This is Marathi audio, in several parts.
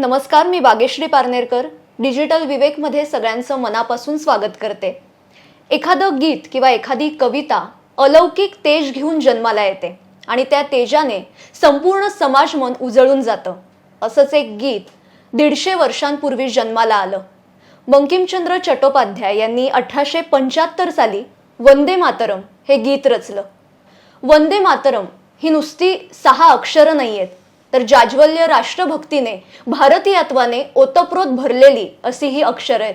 नमस्कार मी बागेश्री पारनेरकर. डिजिटल विवेकमध्ये सगळ्यांचं मनापासून स्वागत करते. एखादं गीत किंवा एखादी कविता अलौकिक तेज घेऊन जन्माला येते आणि त्या तेजाने संपूर्ण समाज मन उजळून जातं. असंच एक गीत दीडशे वर्षांपूर्वी जन्माला आलं. बंकिमचंद्र चट्टोपाध्याय यांनी अठराशे पंच्याहत्तर साली वंदे मातरम हे गीत रचलं. वंदे मातरम ही नुसती सहा अक्षरं नाही आहेत तर जाज्वल्य राष्ट्रभक्तीने भारतीयत्वाने ओतप्रोत भरलेली अशी ही अक्षरं आहेत.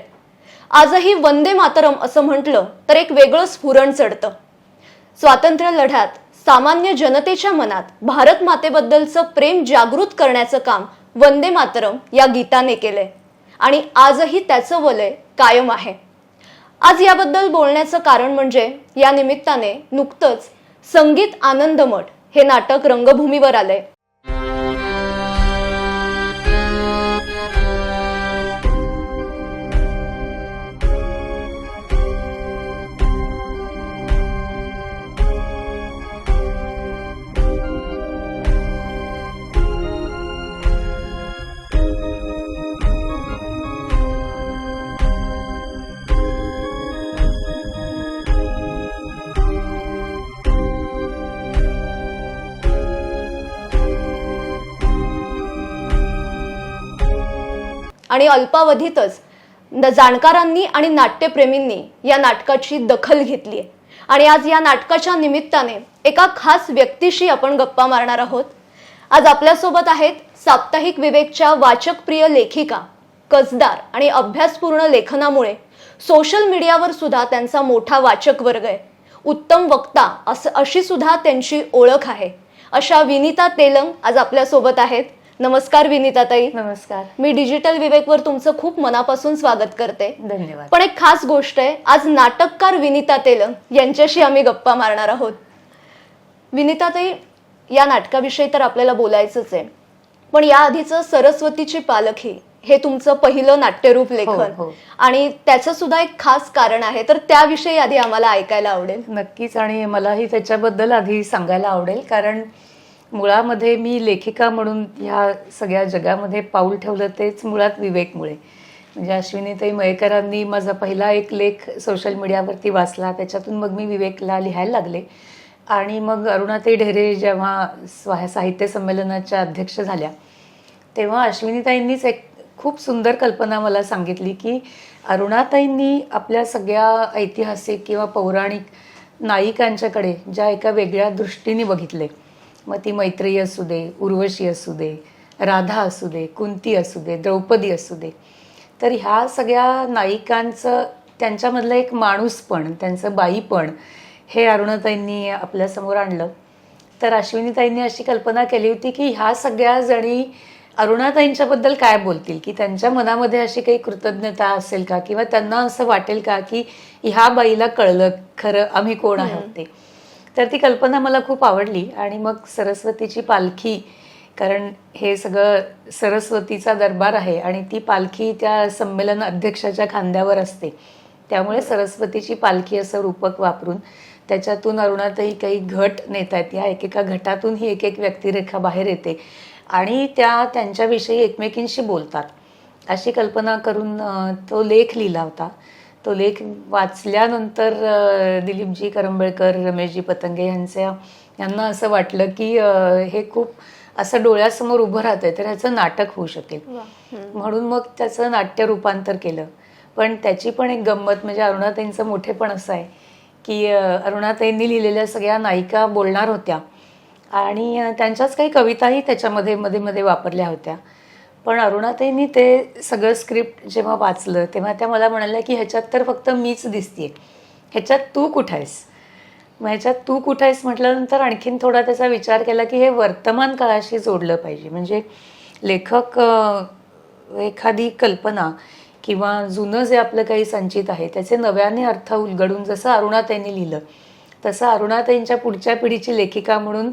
आजही वंदे मातरम असं म्हटलं तर एक वेगळं स्फुरण चढतं. स्वातंत्र्य लढ्यात सामान्य जनतेच्या मनात भारत मातेबद्दलचं प्रेम जागृत करण्याचं काम वंदे मातरम या गीताने केलंय. आणि आजही त्याचं वलय कायम आहे. आज याबद्दल बोलण्याचं कारण म्हणजे या निमित्ताने नुकतंच संगीत आनंदमठ हे नाटक रंगभूमीवर आलंय. आणि अल्पावधीतच जाणकारांनी आणि नाट्यप्रेमींनी या नाटकाची दखल घेतली आहे. आणि आज या नाटकाच्या निमित्ताने एका खास व्यक्तीशी आपण गप्पा मारणार आहोत. आज आपल्यासोबत आहेत साप्ताहिक विवेकच्या वाचकप्रिय लेखिका कसदार आणि अभ्यासपूर्ण लेखनामुळे सोशल मीडियावर सुद्धा त्यांचा मोठा वाचक वर्ग आहे. उत्तम वक्ता असं अशी सुद्धा त्यांची ओळख आहे. अशा विनिता तेलंग आज आपल्यासोबत आहेत. नमस्कार विनिता ताई नमस्कार. मी डिजिटल विवेकवर तुमचं खूप मनापासून स्वागत करते. धन्यवाद. पण एक खास गोष्ट आहे आज नाटककार विनिता तेलंग यांच्याशी आम्ही गप्पा मारणार आहोत. विनिताताई या नाटकाविषयी तर आपल्याला बोलायचंच आहे. पण या आधीचं सरस्वतीची पालखी हे तुमचं पहिलं नाट्यरूप लेखन. हो. आणि त्याचं सुद्धा एक खास कारण आहे तर त्याविषयी आधी आम्हाला ऐकायला आवडेल. नक्कीच आणि मलाही त्याच्याबद्दल आधी सांगायला आवडेल कारण मुळामध्ये मी लेखिका म्हणून ह्या सगळ्या जगामध्ये पाऊल ठेवलं तेच मुळात विवेकमुळे. म्हणजे अश्विनीताई मयेकरांनी माझा पहिला एक लेख सोशल मीडियावरती वाचला त्याच्यातून मग मी विवेकला लिहायला लागले. आणि मग अरुणाताई ढेरे जेव्हा स्वा साहित्य संमेलनाच्या अध्यक्ष झाल्या तेव्हा अश्विनीताईंनीच एक खूप सुंदर कल्पना मला सांगितली की अरुणाताईंनी आपल्या सगळ्या ऐतिहासिक किंवा पौराणिक नायिकांच्याकडे ज्या एका वेगळ्या दृष्टीने बघितले मग ती मैत्रेयी असू दे उर्वशी असू दे राधा असू दे कुंती असू दे द्रौपदी असू दे. तर ह्या सगळ्या नायिकांचं त्यांच्यामधलं एक माणूसपण त्यांचं बाईपण हे अरुणाताईंनी आपल्यासमोर आणलं. तर अश्विनीताईंनी अशी कल्पना केली होती की ह्या सगळ्या जणी अरुणाताईंच्याबद्दल काय बोलतील? की त्यांच्या मनामध्ये अशी काही कृतज्ञता असेल का? किंवा त्यांना असं वाटेल का की ह्या बाईला कळलं खरं आम्ही कोण आहोत ते? तर ती कल्पना मला खूप आवडली आणि मग सरस्वतीची पालखी कारण हे सगळं सरस्वतीचा दरबार आहे आणि ती पालखी त्या संमेलन अध्यक्षाच्या खांद्यावर असते. त्यामुळे सरस्वतीची पालखी असं रूपक वापरून त्याच्यातून अरुणातही काही घट नेतात या एकेका घटातून ही एक एक व्यक्तिरेखा बाहेर येते आणि त्या त्यांच्याविषयी एकमेकींशी बोलतात. अशी कल्पना करून तो लेख लिहिला होता. तो लेख वाचल्यानंतर दिलीपजी करंबेळकर रमेशजी पतंगे यांच्या यांना असं वाटलं की हे खूप असं डोळ्यासमोर उभं राहतंय तर ह्याचं नाटक होऊ शकेल. म्हणून मग त्याचं नाट्य रूपांतर केलं. पण त्याची पण एक गंमत म्हणजे अरुणाताईंचं मोठेपण असं आहे की अरुणाताईंनी लिहिलेल्या सगळ्या नायिका बोलणार होत्या. आणि त्यांच्याच काही कविताही त्याच्यामध्ये मध्ये मध्ये वापरल्या होत्या. पण अरुणाताईंनी ते सगळं स्क्रिप्ट जेव्हा वाचलं तेव्हा त्या मला म्हणाल्या की ह्याच्यात तर फक्त मीच दिसतीये. ह्याच्यात तू कुठं आहेस मग ह्याच्यात तू कुठं आहेस म्हटल्यानंतर आणखीन थोडा त्याचा विचार केला की हे वर्तमान काळाशी जोडलं पाहिजे. म्हणजे लेखक एखादी कल्पना किंवा जुनं जे आपलं काही संचित आहे त्याचे नव्याने अर्थ उलगडून जसं अरुणाताईंनी लिहिलं तसं अरुणाताईंच्या पुढच्या पिढीची लेखिका म्हणून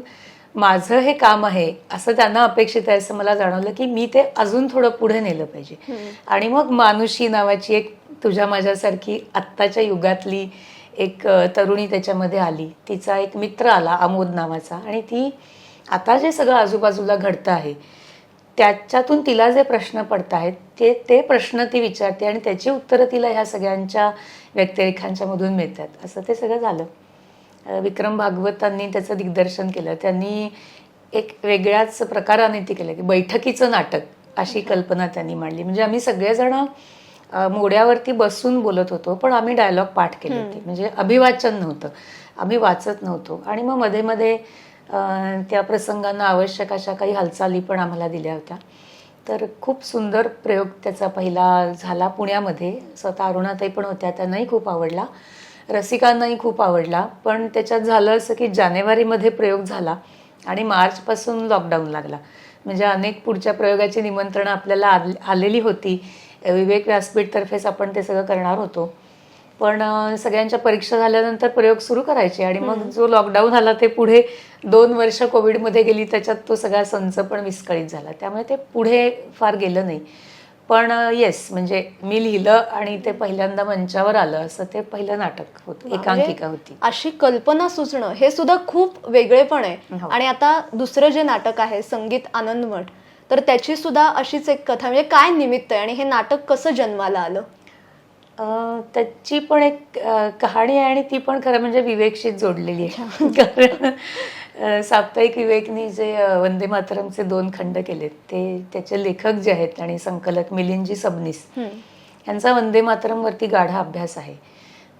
माझं हे काम आहे असं त्यांना अपेक्षित आहे असं मला जाणवलं की मी ते अजून थोडं पुढे नेलं पाहिजे. आणि मग मानुषी नावाची एक तुझ्या माझ्यासारखी आत्ताच्या युगातली एक तरुणी त्याच्यामध्ये आली. तिचा एक मित्र आला आमोद नावाचा. आणि ती आता जे सगळं आजूबाजूला घडतं आहे त्याच्यातून तिला जे प्रश्न पडत आहेत ते ते प्रश्न ती विचारते आणि त्याची उत्तरं तिला ह्या सगळ्यांच्या व्यक्तिरेखांच्या मधून मिळतात. असं ते सगळं झालं. विक्रम भागवतांनी त्याचं दिग्दर्शन केलं. त्यांनी एक वेगळ्याच प्रकाराने ते केलं की बैठकीचं नाटक अशी कल्पना त्यांनी मांडली. म्हणजे आम्ही सगळेजण मोड्यावरती बसून बोलत होतो पण आम्ही डायलॉग पाठ केले होते. म्हणजे अभिवाचन नव्हतं. आम्ही वाचत नव्हतो. आणि मग मध्ये मध्ये त्या प्रसंगांना आवश्यक अशा काही हालचाली पण आम्हाला दिल्या होत्या. तर खूप सुंदर प्रयोग त्याचा पहिला झाला पुण्यामध्ये. स्वतः अरुणाताई पण होत्या त्यांनाही खूप आवडला. रसिकांनाही खूप आवडला. पण त्याच्यात झालं असं की जानेवारीमध्ये प्रयोग झाला आणि मार्चपासून लॉकडाऊन लागला. म्हणजे अनेक पुढच्या प्रयोगाची निमंत्रणं आपल्याला आल- आलेली होती. विवेक व्यासपीठतर्फेच आपण ते सगळं करणार होतो. पण सगळ्यांच्या परीक्षा झाल्यानंतर प्रयोग सुरू करायचे आणि मग जो लॉकडाऊन आला ते पुढे दोन वर्ष कोविडमध्ये गेली त्याच्यात तो सगळा संच पण विस्कळीत झाला. त्यामुळे ते पुढे फार गेलं नाही. पण येस म्हणजे मी लिहिलं आणि ते पहिल्यांदा मंचावर आलं असं ते पहिलं नाटक होतं एकांकिका होती. अशी कल्पना सुचणं हे सुद्धा खूप वेगळेपण आहे. हो. आणि आता दुसरं जे नाटक आहे संगीत आनंदमठ तर त्याची सुद्धा अशीच एक कथा म्हणजे काय निमित्त आहे आणि हे नाटक कसं जन्माला आलं? अं, त्याची पण एक कहाणी आहे आणि ती पण खरं म्हणजे विवेकशीच जोडलेली आहे. कारण साप्ताहिक विवेकनी जे वंदे मातरमचे दोन खंड केलेत ते त्याचे लेखक जे आहेत आणि संकलक मिलिंदजी सबनीस यांचा वंदे मातरमवरती गाढा अभ्यास आहे.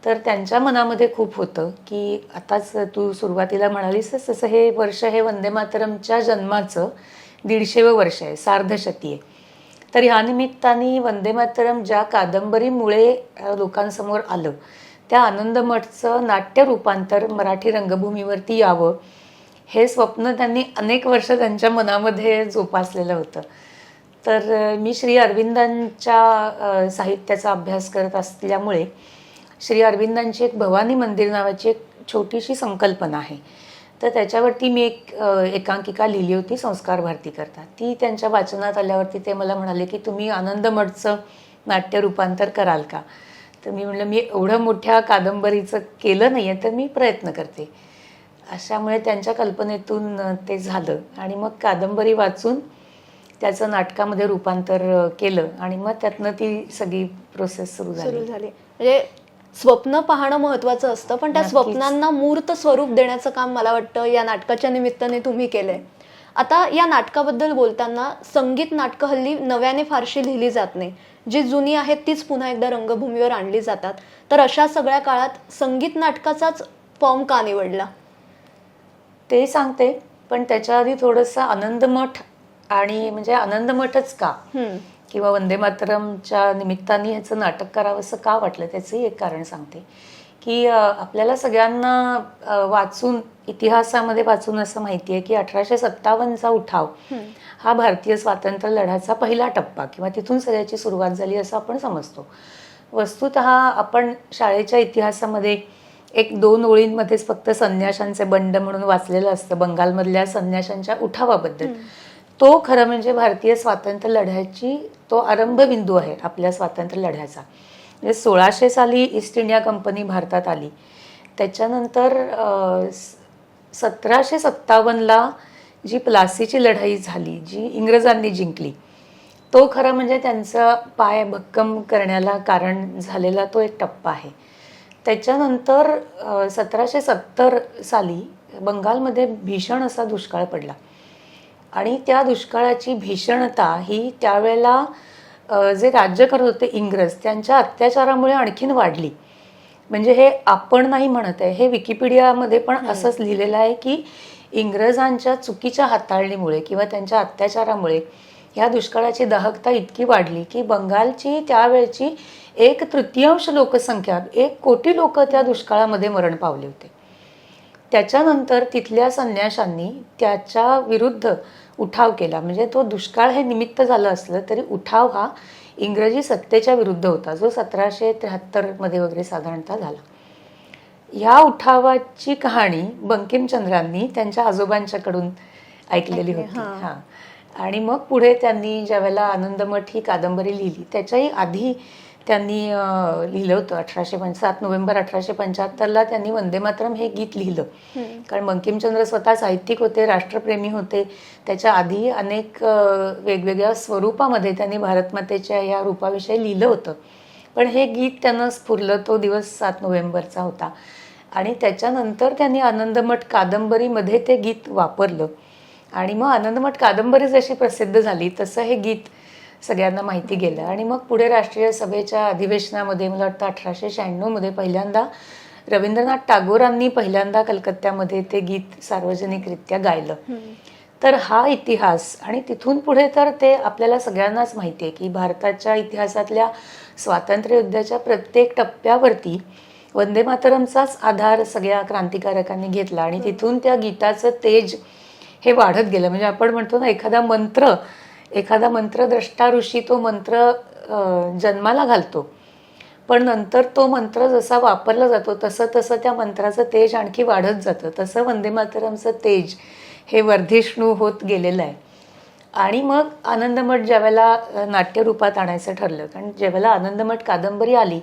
तर त्यांच्या मनामध्ये खूप होतं की आताच तू सुरुवातीला म्हणालीस तसं हे वर्ष हे वंदे मातरमच्या जन्माचं दीडशेवं वर्ष आहे सार्धशती आहे. तर ह्या निमित्ताने वंदे मातरम ज्या कादंबरीमुळे लोकांसमोर आलं त्या आनंदमठचं नाट्य रूपांतर मराठी रंगभूमीवरती यावं हे स्वप्न त्यांनी अनेक वर्ष त्यांच्या मनामध्ये जोपासलेलं होतं. तर मी श्री अरविंदांच्या साहित्याचा अभ्यास करत असल्यामुळे श्री अरविंदांची एक भवानी मंदिर नावाची एक छोटीशी संकल्पना आहे. तर त्याच्यावरती मी एक एकांकिका लिहिली होती संस्कार भारती करता. ती त्यांच्या वाचनात आल्यावरती ते मला म्हणाले की तुम्ही आनंदमठचं नाट्य रूपांतर कराल का? तर मी म्हणलं मी एवढं मोठ्या कादंबरीचं केलं नाही आहे तर मी प्रयत्न करते. अशामुळे त्यांच्या कल्पनेतून ते झालं. आणि मग कादंबरी वाचून त्याचं नाटकामध्ये रूपांतर केलं. आणि मग त्यातनं ती सगळी प्रोसेस सुरू झाली. झाली. म्हणजे स्वप्न पाहणं महत्वाचं असतं पण त्या. स्वप्नांना मूर्त स्वरूप देण्याचं काम मला वाटतं या नाटकाच्या निमित्ताने तुम्ही केलंय. आता या नाटकाबद्दल बोलताना संगीत नाटकं हल्ली नव्याने फारशी लिहिली जात नाही. जी जुनी आहेत तीच पुन्हा एकदा रंगभूमीवर आणली जातात. तर अशा सगळ्या काळात संगीत नाटकाचाच फॉर्म का निवडला? ते सांगते पण त्याच्या आधी थोडंसं आनंदमठ आणि म्हणजे आनंदमठच का. किंवा वंदे मातरमच्या निमित्ताने ह्याचं नाटक करावं असं का वाटलं? त्याचंही एक कारण सांगते. की आपल्याला सगळ्यांना वाचून इतिहासामध्ये वाचून असं माहिती आहे की अठराशे सत्तावन्नचा उठाव हा भारतीय स्वातंत्र्य लढ्याचा पहिला टप्पा किंवा तिथून सगळ्याची सुरुवात झाली असं आपण समजतो. वस्तुत आपण शाळेच्या इतिहासामध्ये एक दोन ओळींमध्येच फक्त संन्याशांचे बंड म्हणून वाचलेलं असतं. बंगालमधल्या संन्याशांच्या उठावाबद्दल. तो खरं म्हणजे भारतीय स्वातंत्र्य लढ्याची तो आरंभबिंदू आहे आपल्या स्वातंत्र्य लढ्याचा. म्हणजे सोळाशे साली ईस्ट इंडिया कंपनी भारतात आली. त्याच्यानंतर सतराशे सत्तावन्नला जी प्लासीची लढाई झाली जी इंग्रजांनी जिंकली तो खरा म्हणजे त्यांचा पाय भक्कम करण्याला कारण झालेला तो एक टप्पा आहे. त्याच्यानंतर सतराशे सत्तर साली बंगालमध्ये भीषण असा दुष्काळ पडला. आणि त्या दुष्काळाची भीषणता ही त्यावेळेला जे राज्य करत होते इंग्रज त्यांच्या अत्याचारामुळे आणखीन वाढली. म्हणजे हे आपण नाही म्हणत आहे हे विकिपीडियामध्ये पण असंच लिहिलेलं आहे की इंग्रजांच्या चुकीच्या हाताळणीमुळे किंवा त्यांच्या अत्याचारामुळे ह्या दुष्काळाची दाहकता इतकी वाढली की बंगालची त्यावेळची एक तृतीयांश लोकसंख्या एक कोटी लोक त्या दुष्काळामध्ये मरण पावले होते. त्याच्यानंतर तिथल्या संन्याशांनी त्याच्या विरुद्ध उठाव केला. म्हणजे तो दुष्काळ हे निमित्त झालं असलं तरी उठाव हा इंग्रजी सत्तेच्या विरुद्ध होता जो सतराशे त्र्याहत्तरमध्ये वगैरे साधारणतः झाला. ह्या उठावाची कहाणी बंकिमचंद्रांनी त्यांच्या आजोबांच्याकडून ऐकलेली ऐकली, होती. हां. आणि मग पुढे त्यांनी ज्यावेळेला आनंदमठ ही कादंबरी लिहिली त्याच्याही आधी त्यांनी लिहिलं होतं अठराशे पंच सात नोव्हेंबर अठराशे पंच्याहत्तरला त्यांनी वंदे मातरम हे गीत लिहिलं. कारण बंकिमचंद्र स्वतः साहित्यिक होते राष्ट्रप्रेमी होते. त्याच्या आधी अनेक वेगवेगळ्या स्वरूपामध्ये त्यांनी भारतमातेच्या या रूपाविषयी लिहिलं होतं. पण हे गीत त्यानं स्फुरलं तो दिवस सात नोव्हेंबरचा होता. आणि त्याच्यानंतर त्यांनी आनंदमठ कादंबरीमध्ये ते गीत वापरलं. आणि मग आनंदमठ कादंबरी जशी प्रसिद्ध झाली तसं हे गीत सगळ्यांना माहिती गेलं. आणि मग पुढे राष्ट्रीय सभेच्या अधिवेशनामध्ये मला वाटतं अठराशे शहाण्णवमध्ये पहिल्यांदा रवींद्रनाथ टागोरांनी पहिल्यांदा कलकत्त्यामध्ये ते गीत सार्वजनिकरित्या गायलं. तर हा इतिहास आणि तिथून पुढे तर ते आपल्याला सगळ्यांनाच माहिती आहे की भारताच्या इतिहासातल्या स्वातंत्र्य युद्धाच्या प्रत्येक टप्प्यावरती वंदे मातरमचाच आधार सगळ्या क्रांतिकारकांनी घेतला. आणि तिथून त्या गीताचं तेज हे वाढत गेलं. म्हणजे आपण म्हणतो ना एखादा मंत्र एखादा मंत्रद्रष्टा ऋषी तो मंत्र जन्माला घालतो. पण नंतर तो मंत्र जसा वापरला जातो तसं तसं त्या मंत्राचं तेज आणखी वाढत जातं. तसं वंदे मातरमचं तेज हे वर्धिष्णू होत गेलेलं आहे. आणि मग आनंदमठ ज्यावेळेला नाट्यरूपात आणायचं ठरलं कारण ज्यावेळेला आनंदमठ कादंबरी आली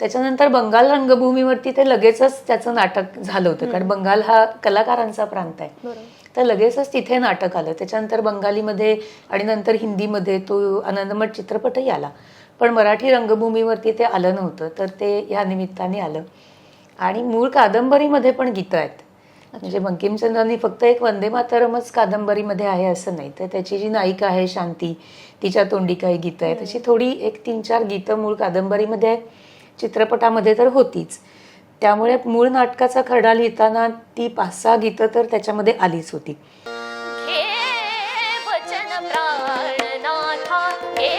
त्याच्यानंतर बंगाल रंगभूमीवरती ते लगेचच त्याचं नाटक झालं होतं. कारण बंगाल हा कलाकारांचा प्रांत आहे. बरोबर. तर लगेचच तिथे नाटक आलं. त्याच्यानंतर बंगालीमध्ये आणि नंतर हिंदीमध्ये तो आनंदमठ चित्रपटही आला. पण मराठी रंगभूमीवरती ते आलं नव्हतं तर ते या निमित्ताने आलं. आणि मूळ कादंबरीमध्ये पण गीतं आहेत. म्हणजे बंकिमचंद्रांनी फक्त एक वंदे मातरमच कादंबरीमध्ये आहे असं नाही. तर त्याची जी नायिका आहे शांती तिच्या तोंडी काही गीतं आहेत. तशी थोडी एक तीन चार गीतं मूळ कादंबरीमध्ये आहेत. चित्रपटामध्ये तर होतीच. त्यामुळे मूळ नाटकाचा खरडा लिहिताना ती पाच सहा गीतं तर त्याच्यामध्ये आलीच होती. हे वचन प्राणनाथा हे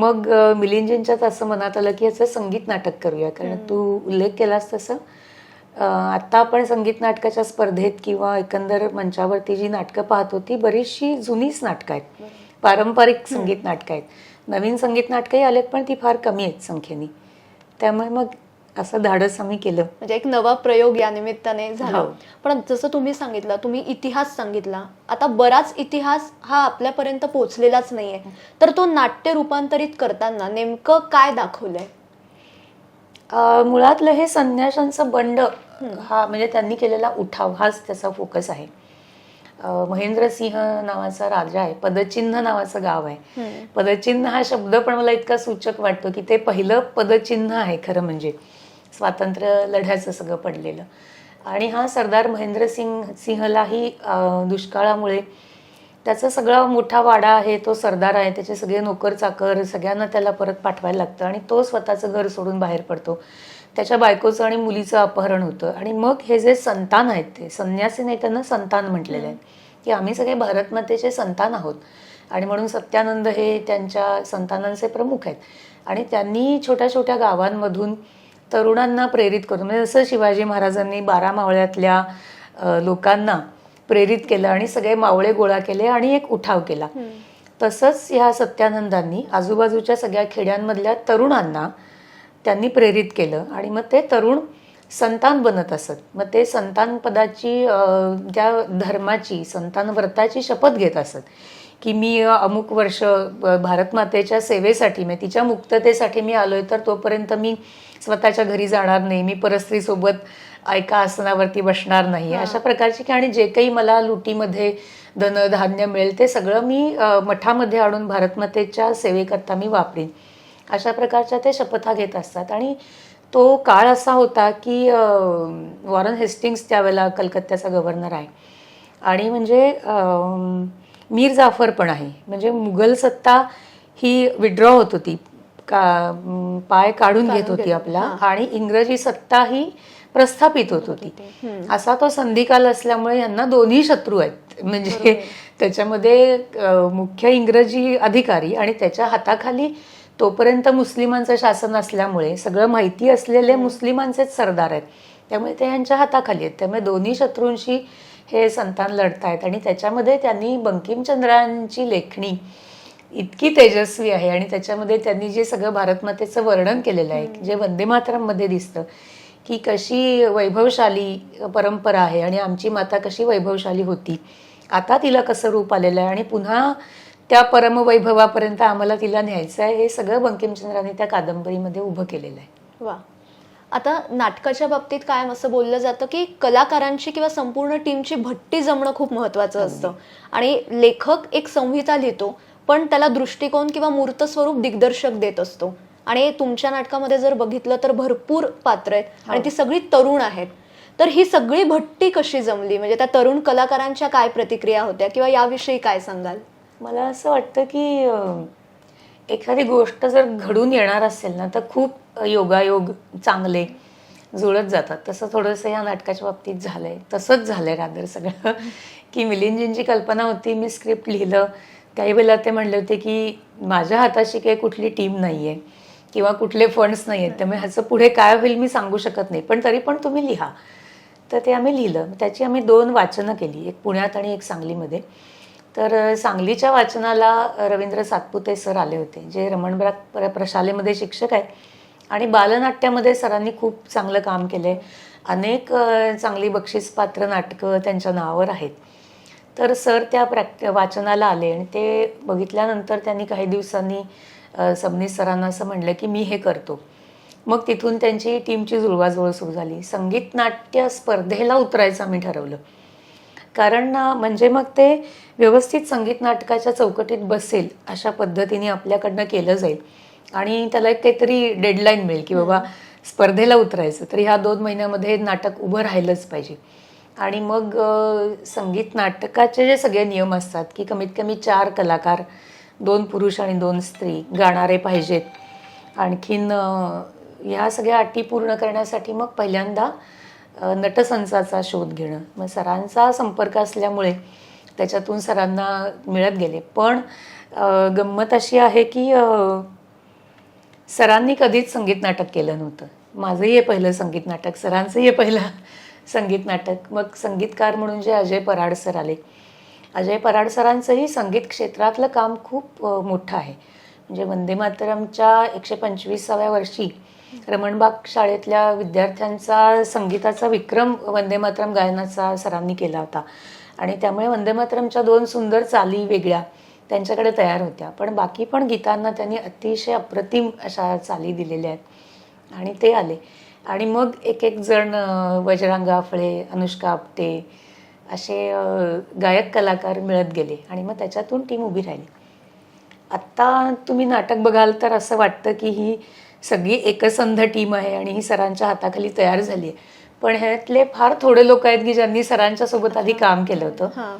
मग मिलिंदजींच्यात असं मनात आलं की याचं संगीत नाटक करूया. कारण तू उल्लेख केलास तसं. आत्ता आपण संगीत नाटकाच्या स्पर्धेत किंवा एकंदर मंचावरती जी नाटकं पाहतो ती बरीचशी जुनीच नाटकं आहेत. पारंपरिक संगीत नाटकं आहेत. नवीन संगीत नाटकंही आलेत पण ती फार कमी आहेत संख्येने. त्यामुळे मग असं धाडस आम्ही केलं. म्हणजे एक नवा प्रयोग या निमित्ताने झाला. हो. पण जसं तुम्ही सांगितलं तुम्ही इतिहास सांगितला आता बराच इतिहास हा आपल्यापर्यंत पोहोचलेलाच नाहीये. तर तो नाट्य रूपांतरित करताना नेमकं काय दाखवलंय? मुळातलं हे संन्याशांचं बंड हा म्हणजे त्यांनी केलेला उठाव हाच त्याचा फोकस आहे. अ, महेंद्रसिंह नावाचा राजा आहे पदचिन्ह नावाचं गाव आहे. पदचिन्ह हा शब्द पण मला इतका सूचक वाटतो की ते पहिलं पदचिन्ह आहे खरं म्हणजे. स्वातंत्र्य लढ्याचं सगळं पडलेलं. आणि हा सरदार महेंद्रसिंग सिंहलाही दुष्काळामुळे त्याचा सगळा मोठा वाडा आहे तो सरदार आहे त्याचे सगळे नोकर चाकर सगळ्यांना त्याला परत पाठवायला लागतं आणि तो स्वतःचं घर सोडून बाहेर पडतो. त्याच्या बायकोचं आणि मुलीचं अपहरण होतं. आणि मग हे जे संतान आहेत ते संन्यासी नाही त्यांना संतान म्हटलेले आहेत की आम्ही सगळे भारतमातेचे संतान आहोत. आणि म्हणून सत्यानंद हे त्यांच्या संतानांचे प्रमुख आहेत. आणि त्यांनी छोट्या छोट्या गावांमधून तरुणांना प्रेरित करून म्हणजे जसं शिवाजी महाराजांनी बारा मावळ्यातल्या लोकांना प्रेरित केलं आणि सगळे मावळे गोळा केले आणि एक उठाव केला. तसंच ह्या सत्यानंदांनी आजूबाजूच्या सगळ्या खेड्यांमधल्या तरुणांना त्यांनी प्रेरित केलं आणि मग ते तरुण संतान बनत असत. मग ते संतान पदाची त्या धर्माची संतान व्रताची शपथ घेत असत. की मी अमुक वर्ष भारतमातेच्या सेवेसाठी म्हणजे तिच्या मुक्ततेसाठी मी आलोय तर तोपर्यंत मी स्वतःच्या घरी जाणार नाही. मी परस्त्रीसोबत ऐका आसनावरती बसणार नाही. अशा प्रकारची की आणि जे काही मला लुटीमध्ये धन धान्य मिळेल ते सगळं मी मठामध्ये आणून भारतमातेच्या सेवेकरता मी वापरीन. अशा प्रकारच्या ते शपथा घेत असतात. आणि तो काळ असा होता की वॉरन हेस्टिंग्स त्यावेळेला कलकत्त्याचा गव्हर्नर आहे. आणि म्हणजे मीर जाफर पण आहे. म्हणजे मुघल सत्ता ही विड्रॉ होत होती. का पाय काढून घेत होती आपला. आणि इंग्रजी सत्ता ही प्रस्थापित होत होती. असा तो संधिकाल असल्यामुळे यांना दोन्ही शत्रू आहेत. म्हणजे त्याच्यामध्ये मुख्य इंग्रजी अधिकारी आणि त्याच्या हाताखाली तोपर्यंत मुस्लिमांचं शासन असल्यामुळे सगळं माहिती असलेले मुस्लिमांचेच सरदार आहेत. त्यामुळे ते यांच्या हाताखाली आहेत. त्यामुळे दोन्ही शत्रूंशी हे संतान लढतायत आणि त्याच्यामध्ये त्यांनी बंकिमचंद्रांची लेखणी इतकी तेजस्वी आहे आणि त्याच्यामध्ये त्यांनी जे सगळं भारतमातेचं वर्णन केलेलं आहे जे वंदे मातरममध्ये दिसतं की कशी वैभवशाली परंपरा आहे आणि आमची माता कशी वैभवशाली होती. आता तिला कसं रूप आलेलं आहे आणि पुन्हा त्या परमवैभवापर्यंत आम्हाला तिला न्यायचं आहे हे सगळं बंकिमचंद्रांनी त्या कादंबरीमध्ये उभं केलेलं आहे. वा. आता नाटकाच्या बाबतीत कायम असं बोललं जातं की कलाकारांची किंवा संपूर्ण टीमची भट्टी जमणं खूप महत्वाचं असतं. आणि लेखक एक संहिता लिहितो पण त्याला दृष्टिकोन किंवा मूर्त स्वरूप दिग्दर्शक देत असतो. आणि तुमच्या नाटकामध्ये जर बघितलं तर भरपूर पात्र आहेत आणि ती सगळी तरुण आहेत. तर ही सगळी भट्टी कशी जमली? म्हणजे त्या तरुण कलाकारांच्या काय प्रतिक्रिया होत्या किंवा याविषयी काय सांगाल? मला असं वाटतं की एखादी गोष्ट जर घडून येणार असेल ना तर खूप योगायोग चांगले जुळत जातात. तसं थोडंसं या नाटकाच्या बाबतीत झालंय. तसंच झालंय रादर सगळं. की मिलिंदजींची कल्पना होती मी स्क्रिप्ट लिहिलं. काही वेळेला ते म्हणले होते की माझ्या हाताशी काही कुठली टीम नाही आहे किंवा कुठले फंड्स नाही आहेत त्यामुळे ह्याचं पुढे काय होईल मी सांगू शकत नाही. पण तरी पण तुम्ही लिहा. तर ते आम्ही लिहिलं. त्याची आम्ही दोन वाचनं केली एक पुण्यात आणि एक सांगलीमध्ये. तर सांगलीच्या वाचनाला रवींद्र सातपुते सर आले होते जे रमणबाग प्र प्रशालेमध्ये शिक्षक आहेत. आणि बालनाट्यामध्ये सरांनी खूप चांगलं काम केलं आहे अनेक चांगली बक्षीसपात्र नाटकं त्यांच्या नावावर आहेत. तर सर त्या प्रॅक्ट वाचनाला आले आणि ते बघितल्यानंतर त्यांनी काही दिवसांनी सबनीस सरांना असं म्हणलं की मी हे करतो. मग तिथून त्यांची टीमची जुळवाजुळव सुरू झाली. संगीत नाट्य स्पर्धेला उतरायचं आम्ही ठरवलं. कारण म्हणजे मग ते व्यवस्थित संगीत नाटकाच्या चौकटीत बसेल अशा पद्धतीने आपल्याकडनं केलं जाईल. आणि त्याला एक काहीतरी डेडलाईन मिळेल की बाबा स्पर्धेला उतरायचं तर ह्या दोन महिन्यामध्ये नाटक उभं राहिलंच पाहिजे. आणि मग संगीत नाटकाचे जे सगळे नियम असतात की कमीत कमी चार कलाकार दोन पुरुष आणि दोन स्त्री गाणारे पाहिजेत. आणखीन ह्या सगळ्या अटी पूर्ण करण्यासाठी मग पहिल्यांदा नटसंचाचा शोध घेणं. मग सरांचा संपर्क असल्यामुळे त्याच्यातून सरांना मिळत गेले. पण गंमत अशी आहे की सरांनी कधीच संगीत नाटक केलं नव्हतं. माझंही हे पहिलं संगीत नाटक सरांचंही हे पहिलं संगीत नाटक. मग संगीतकार म्हणून जे अजय पराड सर आले अजय पराड सरांचंही संगीत क्षेत्रातलं काम खूप मोठं आहे. म्हणजे वंदे मातरमच्या एकशे पंचवीसाव्या वर्षी रमणबाग शाळेतल्या विद्यार्थ्यांचा संगीताचा विक्रम वंदे मातरम गायनाचा सरांनी केला होता. आणि त्यामुळे वंदे मातरमच्या दोन सुंदर चाली वेगळ्या त्यांच्याकडे तयार होत्या. पण बाकी पण गीतांना त्यांनी अतिशय अप्रतिम अशा चाली दिलेल्या आहेत. आणि ते आले. आणि मग एक एक जण वज्रांगा फळे आफळे अनुष्का आपटे असे गायक कलाकार मिळत गेले. आणि मग त्याच्यातून टीम उभी राहिली. आत्ता तुम्ही नाटक बघाल तर असं वाटतं की ही सगळी एकसंध टीम आहे आणि ही सरांच्या हाताखाली तयार झाली आहे. पण ह्यातले फार थोडे लोक आहेत की ज्यांनी सरांच्या सोबत आधी काम केलं होतं.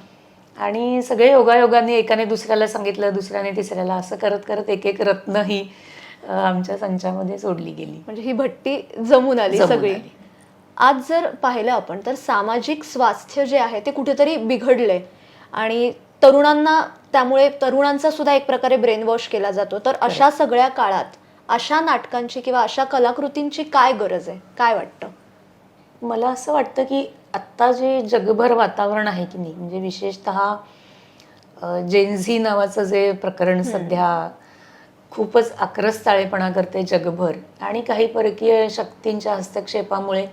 आणि सगळे योगायोगाने एकाने दुसऱ्याला सांगितलं दुसऱ्याने तिसऱ्याला असं करत करत एक एक रत्न ही आमच्या संचामध्ये सोडली गेली. म्हणजे ही भट्टी जमून आली सगळी. आज जर पाहिलं आपण तर सामाजिक स्वास्थ्य जे आहे ते कुठेतरी बिघडलंय. आणि तरुणांना त्यामुळे तरुणांचा सुद्धा एक प्रकारे ब्रेन वॉश केला जातो. तर अशा सगळ्या काळात अशा नाटकांची किंवा अशा कलाकृतींची काय गरज आहे? काय वाटतं? मला असं वाटतं की आत्ता जे जगभर वातावरण आहे की नाही म्हणजे विशेषतः जेन्झी नावाचं जे प्रकरण सध्या खूपच आक्रस्ताळेपणा करते जगभर आणि काही परकीय शक्तींच्या हस्तक्षेपामुळे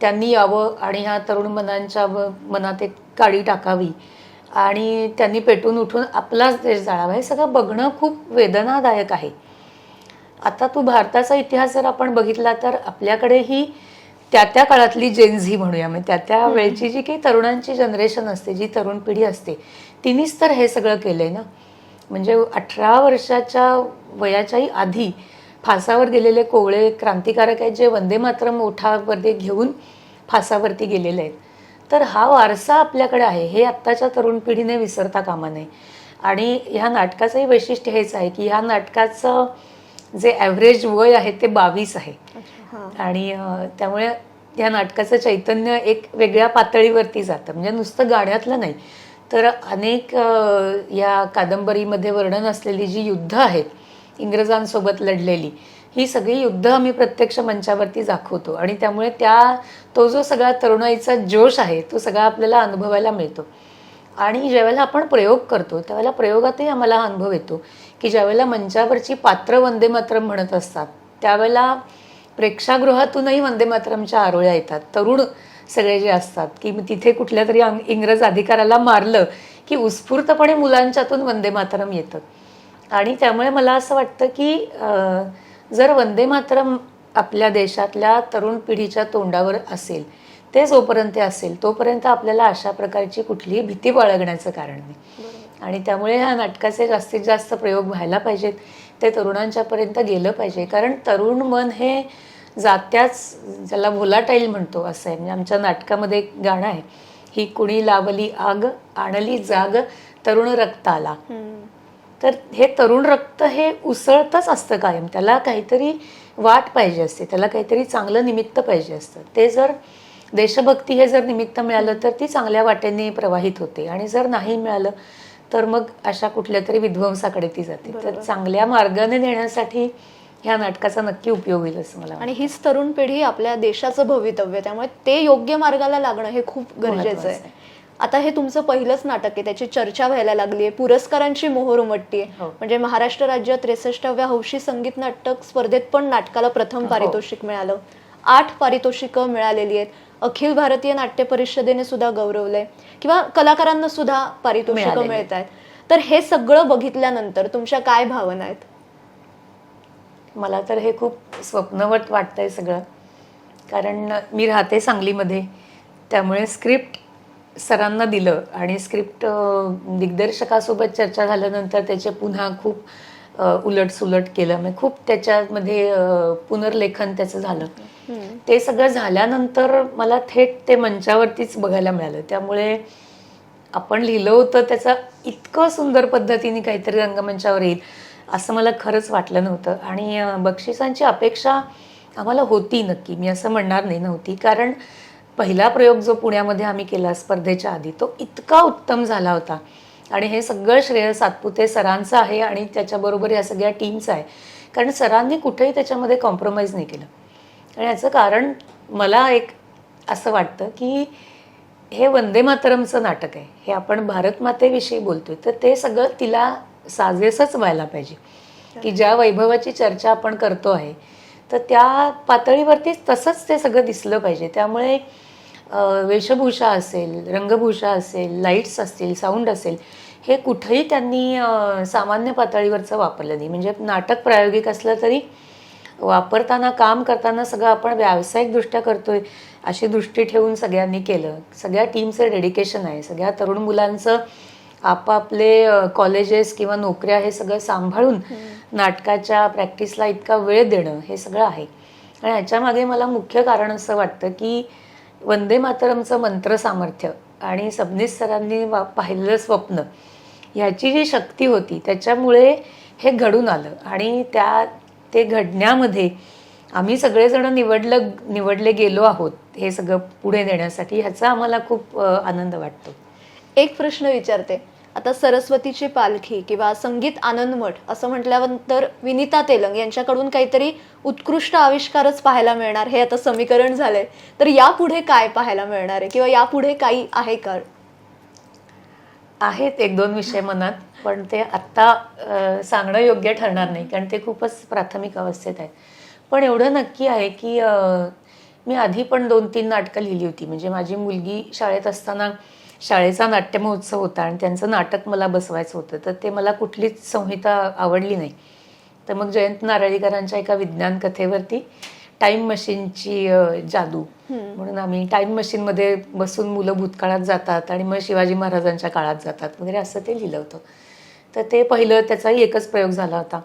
त्यांनी यावं आणि ह्या तरुण मनांच्या व- मनात एक काडी टाकावी आणि त्यांनी पेटून उठून आपलाच देश जाळावा हे सगळं बघणं खूप वेदनादायक आहे. आता तू भारताचा इतिहास जर आपण बघितला तर आपल्याकडेही त्या त्या काळातली जेनझी म्हणूया. म्हणजे त्या त्या वेळची जी काही तरुणांची जनरेशन असते जी तरुण पिढी असते तिनेच तर हे सगळं केलंय ना? म्हणजे अठरा वर्षाच्या वयाच्याही आधी फासावर गेलेले कोवळे क्रांतिकारक आहेत जे वंदे मातरम ओठावरती घेऊन फासावरती गेलेले आहेत. तर हा वारसा आपल्याकडे आहे हे आत्ताच्या तरुण पिढीने विसरता कामा नये. आणि ह्या नाटकाचंही वैशिष्ट्य हेच आहे की ह्या नाटकाचं जे ॲव्हरेज वय आहे ते बावीस आहे. आणि त्यामुळे या नाटकाचं चैतन्य एक वेगळ्या पातळीवरती जातं. म्हणजे नुसतं गाण्यातलं नाही. तर अनेक या कादंबरीमध्ये वर्णन असलेली जी युद्ध आहेत इंग्रजांसोबत लढलेली ही सगळी युद्ध आम्ही प्रत्यक्ष मंचावरती दाखवतो. आणि त्यामुळे त्या तो जो सगळा तरुणाईचा जोश आहे तो सगळा आपल्याला अनुभवायला मिळतो. आणि ज्यावेळेला आपण प्रयोग करतो त्यावेळेला प्रयोगातही आम्हाला हा अनुभव येतो. की ज्यावेळेला मंचावरची पात्र वंदे मातरम म्हणत असतात त्यावेळेला प्रेक्षागृहातूनही वंदे मातरमच्या आरोळ्या येतात. तरुण सगळे जे असतात की तिथे कुठल्या तरी इंग्रज अधिकाऱ्याला मारलं की उत्स्फूर्तपणे मुलांच्यातून वंदे मातरम येतं. आणि त्यामुळे मला असं वाटतं की जर वंदे मातरम आपल्या देशातल्या तरुण पिढीच्या तोंडावर असेल ते जोपर्यंत असेल तोपर्यंत आपल्याला अशा प्रकारची कुठलीही भीती बाळगण्याचं कारण नाही. आणि त्यामुळे ह्या नाटकाचे जास्तीत जास्त प्रयोग व्हायला पाहिजेत. ते तरुणांच्यापर्यंत गेलं पाहिजे. कारण तरुण मन हे जात्याच ज्याला भोलाटाईल म्हणतो असं आहे. म्हणजे आमच्या नाटकामध्ये एक गाणं आहे. ही कुणी लावली आग आणली जाग तरुण रक्ताला. तर हे तरुण रक्त हे उसळतच असतं कायम. त्याला काहीतरी वाट पाहिजे असते. त्याला काहीतरी चांगलं निमित्त पाहिजे असतं. ते जर देशभक्ती हे जर निमित्त मिळालं तर ती चांगल्या वाटेने प्रवाहित होते. आणि जर नाही मिळालं तर मग अशा कुठल्या तरी विध्वंसाकडे ती जाते तर. चांगल्या मार्गाने नेण्यासाठी ह्या नाटकाचा नक्की उपयोग होईल असं मला आणि हीच तरुण पिढी आपल्या देशाचं भवितव्य त्यामुळे ते योग्य मार्गाला लागणं हे खूप गरजेचं आहे. आता हे तुमचं पहिलंच नाटक आहे त्याची चर्चा व्हायला लागली आहे पुरस्कारांची मोहर उमटतीये हो. म्हणजे महाराष्ट्र राज्य त्रेसष्टाव्या हौशी संगीत नाटक स्पर्धेत पण नाटकाला प्रथम हो. पारितोषिक मिळालं आठ पारितोषिकं मिळालेली आहेत. अखिल भारतीय नाट्य परिषदेने सुद्धा गौरवलंय. किंवा कलाकारांना सुद्धा पारितोषिकं. मिळत आहेत तर हे सगळं बघितल्यानंतर तुमच्या काय भावना आहेत? मला तर हे खूप स्वप्नवत वाटतंय सगळं. कारण मी राहते सांगलीमध्ये. त्यामुळे स्क्रिप्ट सरांना दिलं आणि स्क्रिप्ट दिग्दर्शकासोबत चर्चा झाल्यानंतर त्याचे पुन्हा खूप उलटसुलट केलं. म्हणजे खूप त्याच्यामध्ये पुनर्लेखन त्याचं झालं. ते सगळं झाल्यानंतर मला थेट ते मंचावरतीच बघायला मिळालं. त्यामुळे आपण लिहिलं होतं त्याचा इतकं सुंदर पद्धतीने काहीतरी रंगमंचावर येईल असं मला खरंच वाटलं नव्हतं. आणि बक्षिसांची अपेक्षा आम्हाला होती नक्की. मी असं म्हणणार नाही नव्हती. कारण पहिला प्रयोग जो पुण्यामध्ये आम्ही केला स्पर्धेच्या आधी तो इतका उत्तम झाला होता. आणि हे सगळं श्रेय सातपुते सरांचं आहे आणि त्याच्याबरोबर या सगळ्या टीमचं आहे. कारण सरांनी कुठेही त्याच्यामध्ये कॉम्प्रोमाइज नाही केलं. आणि याचं कारण मला एक असं वाटतं की हे वंदे मातरमचं नाटक आहे. हे आपण भारतमातेविषयी बोलतोय. तर ते सगळं तिला साजेसच व्हायला पाहिजे. की ज्या वैभवाची चर्चा आपण करतो आहे तर त्या पातळीवरतीच तसंच ते सगळं दिसलं पाहिजे. त्यामुळे वेशभूषा असेल रंगभूषा असेल लाईट्स असतील साऊंड असेल हे कुठेही त्यांनी सामान्य पातळीवरचं वापरलं नाही. म्हणजे नाटक प्रायोगिक असलं तरी वापरताना काम करताना सगळं आपण व्यावसायिकदृष्ट्या करतोय अशी दृष्टी ठेवून सगळ्यांनी केलं. सगळ्या टीमचं डेडिकेशन आहे. सगळ्या तरुण मुलांचं आपापले कॉलेजेस किंवा नोकऱ्या हे सगळं सांभाळून नाटकाच्या प्रॅक्टिसला इतका वेळ देणं हे सगळं आहे. आणि ह्याच्यामागे मला मुख्य कारण असं वाटतं की वंदे मातरमचं मंत्र सामर्थ्य आणि सबनीस सरांनी वा पाहिलेलं स्वप्न ह्याची जी शक्ती होती त्याच्यामुळे हे घडून आलं. आणि त्या ते घडण्यामध्ये आम्ही सगळेजण निवडलं निवडले गेलो आहोत हे सगळं पुढे नेण्यासाठी ह्याचा आम्हाला खूप आनंद वाटतो. एक प्रश्न विचारते. आता सरस्वतीची पालखी किंवा संगीत आनंद मठ असं म्हटल्यानंतर विनिता तेलंग यांच्याकडून काहीतरी उत्कृष्ट आविष्कारच पाहायला मिळणार हे आता समीकरण झालंय. तर यापुढे काय पाहायला मिळणार आहे? किंवा यापुढे काही आहे का? आहेत एक दोन विषय मनात पण ते आत्ता सांगणं योग्य ठरणार नाही कारण ते खूपच प्राथमिक अवस्थेत आहेत. पण एवढं नक्की आहे की मी आधी पण दोन तीन नाटकं लिहिली होती. म्हणजे माझी मुलगी शाळेत असताना शाळेचा नाट्य महोत्सव होता आणि त्यांचं नाटक मला बसवायचं होतं. तर ते मला कुठलीच संहिता आवडली नाही. तर मग जयंत नारळीकरांच्या एका विज्ञान कथेवरती टाईम मशीनची जादू. म्हणून आम्ही टाईम मशीनमध्ये बसून मुलं भूतकाळात जातात आणि मग शिवाजी महाराजांच्या काळात जातात. वगैरे असं ते लिहिलं होतं. तर ते पहिलं त्याचाही एकच प्रयोग झाला होता.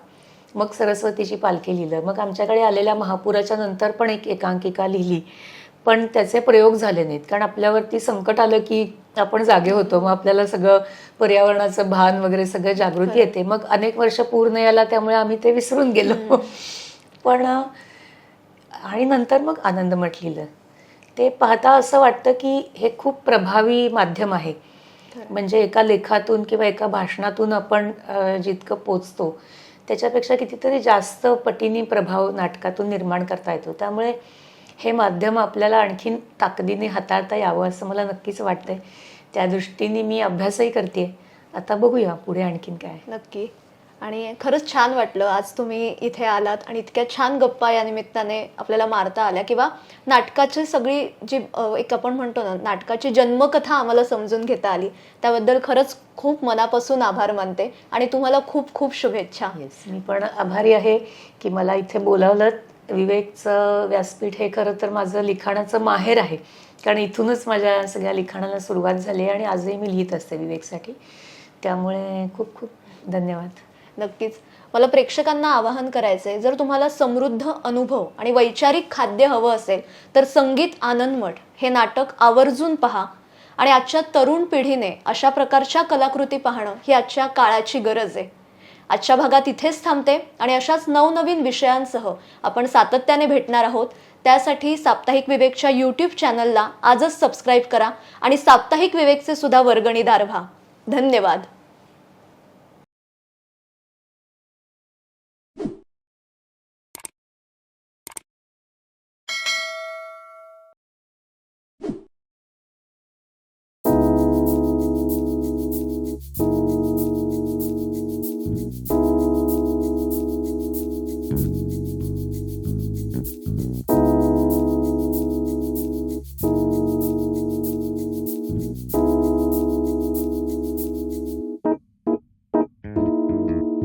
मग सरस्वतीची पालखी लिहिलं. मग आमच्याकडे आलेल्या महापुराच्या नंतर पण एक एकांकिका लिहिली. पण त्याचे प्रयोग झाले नाहीत. कारण आपल्यावरती संकट आलं की आपण जागे होतो. मग आपल्याला सगळं पर्यावरणाचं भान वगैरे सगळं जागृती येते. मग अनेक वर्ष पूर्ण याला त्यामुळे आम्ही ते विसरून गेलो. पण आणि नंतर मग आनंद मठ लिहिलं ते पाहता असं वाटतं की हे खूप प्रभावी माध्यम आहे. म्हणजे एका लेखातून किंवा एका भाषणातून आपण जितकं पोचतो त्याच्यापेक्षा कितीतरी जास्त पटीने प्रभाव नाटकातून निर्माण करता येतो. त्यामुळे हे माध्यम आपल्याला आणखीन ताकदीने हाताळता यावं असं मला नक्कीच वाटतंय. त्या दृष्टीने मी अभ्यासही करते आता बघूया पुढे आणखीन काय नक्की. आणि खरंच छान वाटलं. आज तुम्ही इथे आलात आणि इतक्या छान गप्पा या निमित्ताने आपल्याला मारता आल्या किंवा नाटकाची सगळी जी एक आपण म्हणतो ना नाटकाची जन्मकथा आम्हाला समजून घेता आली. त्याबद्दल खरंच खूप मनापासून आभार मानते आणि तुम्हाला खूप खूप शुभेच्छा. येस मी पण आभारी आहे की मला इथे बोलावलं. विवेकचं व्यासपीठ हे खरं तर माझं लिखाणाचं माहेर आहे. कारण इथूनच माझ्या सगळ्या लिखाणाला सुरुवात झाली आणि आजही मी लिहित असते विवेकसाठी. त्यामुळे खूप खूप धन्यवाद. नक्कीच. मला प्रेक्षकांना आवाहन करायचंय जर तुम्हाला समृद्ध अनुभव आणि वैचारिक खाद्य हवं असेल तर संगीत आनंद मठ हे नाटक आवर्जून पहा. आणि आजच्या तरुण पिढीने अशा प्रकारच्या कलाकृती पाहणं ही आजच्या काळाची गरज आहे. आजच्या भागात इथेच थांबते आणि अशाच नवनवीन विषयांसह आपण सातत्याने भेटणार आहोत. त्यासाठी साप्ताहिक विवेकच्या यूट्यूब चॅनलला आजच सबस्क्राईब करा आणि साप्ताहिक विवेकचे सुद्धा वर्गणीदार व्हा धन्यवाद.